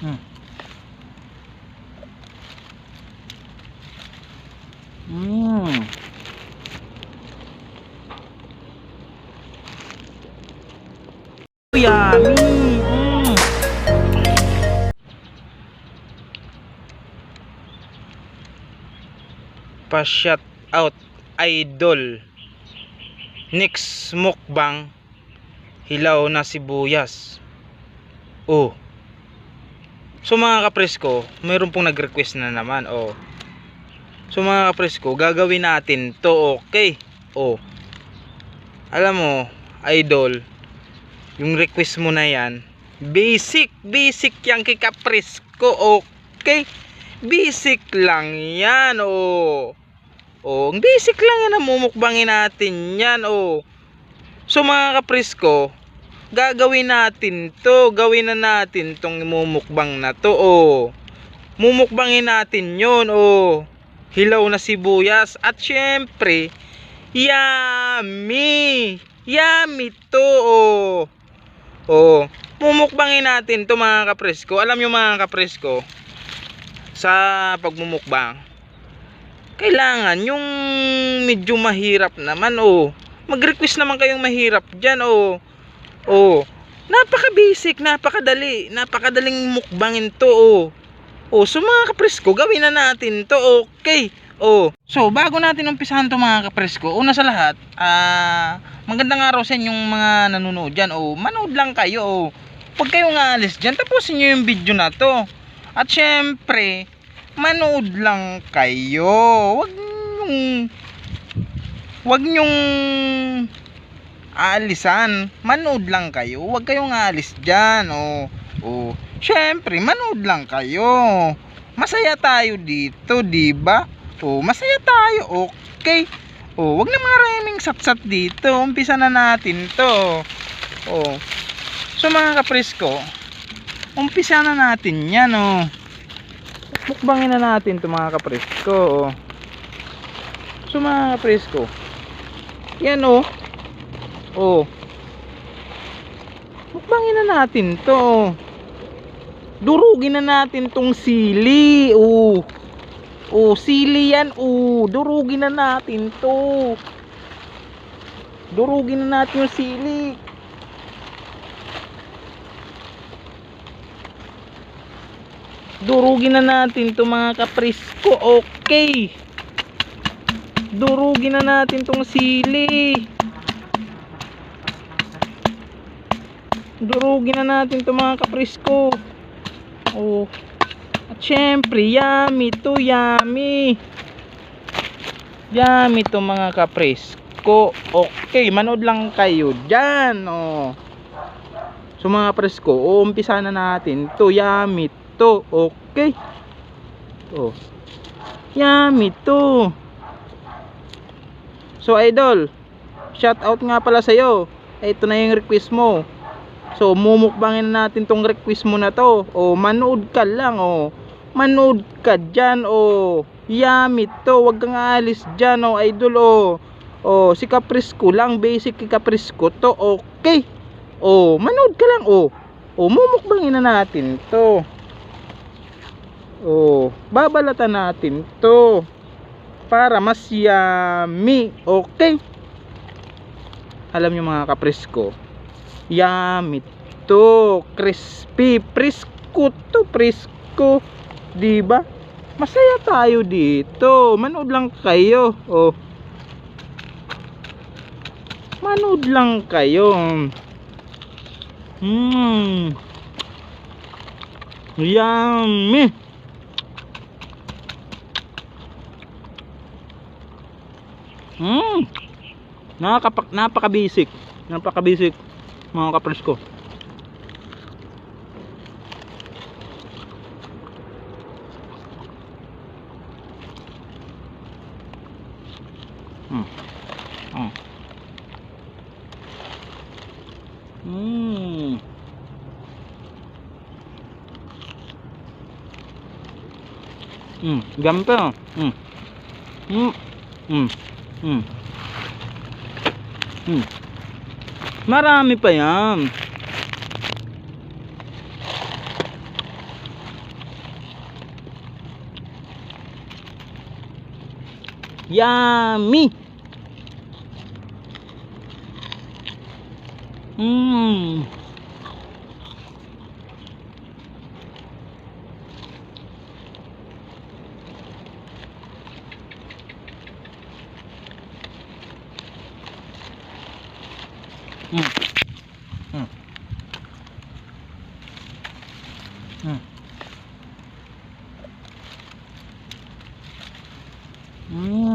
Hmm. Mm. Yummy. Mm. Pa-shout out idol. Next mukbang hilaw na sibuyas. Oh. So mga kapresko, mayroon pong nag-request na naman. Oh. So mga kapresko, gagawin natin to okay. Oh. Alam mo, idol, yung request mo na yan, basic, basic yan kay kapresko. Okay? Basic lang yan. Oh. Oh, ang basic lang yan ang mumukbangin natin yan. Oh. So mga kapresko, gagawin natin to. Gawin na natin tong mumukbang na to oh. Mumukbangin natin yon oh. Hilaw na sibuyas. At syempre yummy! Yummy to oh. Oh mumukbangin natin to mga kapresko. Alam nyo mga kapresko sa pagmumukbang kailangan yung medyo mahirap naman oh. Mag request naman kayong mahirap dyan oh Oh, napaka basic, napakadali, napakadaling mukbangin to oh. Oh, so mga kapresko, gawin na natin to, okay? Oh, so bago natin umpisahan to mga kapresko, una sa lahat, ah, magandang araw sa inyong mga nanonood dyan. Oh, manood lang kayo, oh. Huwag kayong aalis dyan, tapusin nyo yung video na to. At syempre, manood lang kayo. Huwag nyong, huwag nyong aalisan. Manood lang kayo. Huwag kayong aalis dyan. O, o. Siyempre, manood lang kayo. Masaya tayo dito, di ba? O, masaya tayo. Okay. O, wag na mga reming sapsap dito. Umpisa na natin to. O. So mga kapresko, umpisa na natin yan, o. Mukbangin na natin to mga kapresko. O. So mga kapresko, yan o. Oh. Mukbangin na natin to. Durugin na natin tong sili. Oh. Oh, sili yan. Oh, durugin na natin to. Durugin na natin yung sili. Durugin na natin to mga kaprisko. Okay. Durugin na natin tong sili. Durugin na natin to mga kaprisko. Oh. At syempre yummy to yummy. Yummy to mga kaprisko. Okay manood lang kayo dyan oh. So mga kaprisko oh, na natin to yummy to. Okay. Oh. Yummy to. So idol shout out nga pala sa'yo. Ito na yung request mo So, mumukbangin natin tong request mo na to. O, manood ka lang, o. Manood ka dyan, o. Yummy to. Huwag kang aalis dyan, o, idol, o. O, si Caprisco lang. Basic kay to. Okay. O, manood ka lang, o. O, mumukbangin na natin to. O, babalatan natin to. Para mas yummy. Okay. Alam nyo mga Caprisco yummy to. Crispy prisco to prisco. Di ba masaya tayo dito. Manood lang kayo. Oh. Manood lang kayo. Hmm. Yummy. Hmm. Nakaka napaka basic napaka basic mga kapresko hmm. Oh. Hmm. Hmm, gampe oh. Hmm. Hmm. Hmm. Hmm. Hmm. Marami pa yan. Yummy! Mmm! Mm. Mm. Mm. Mm.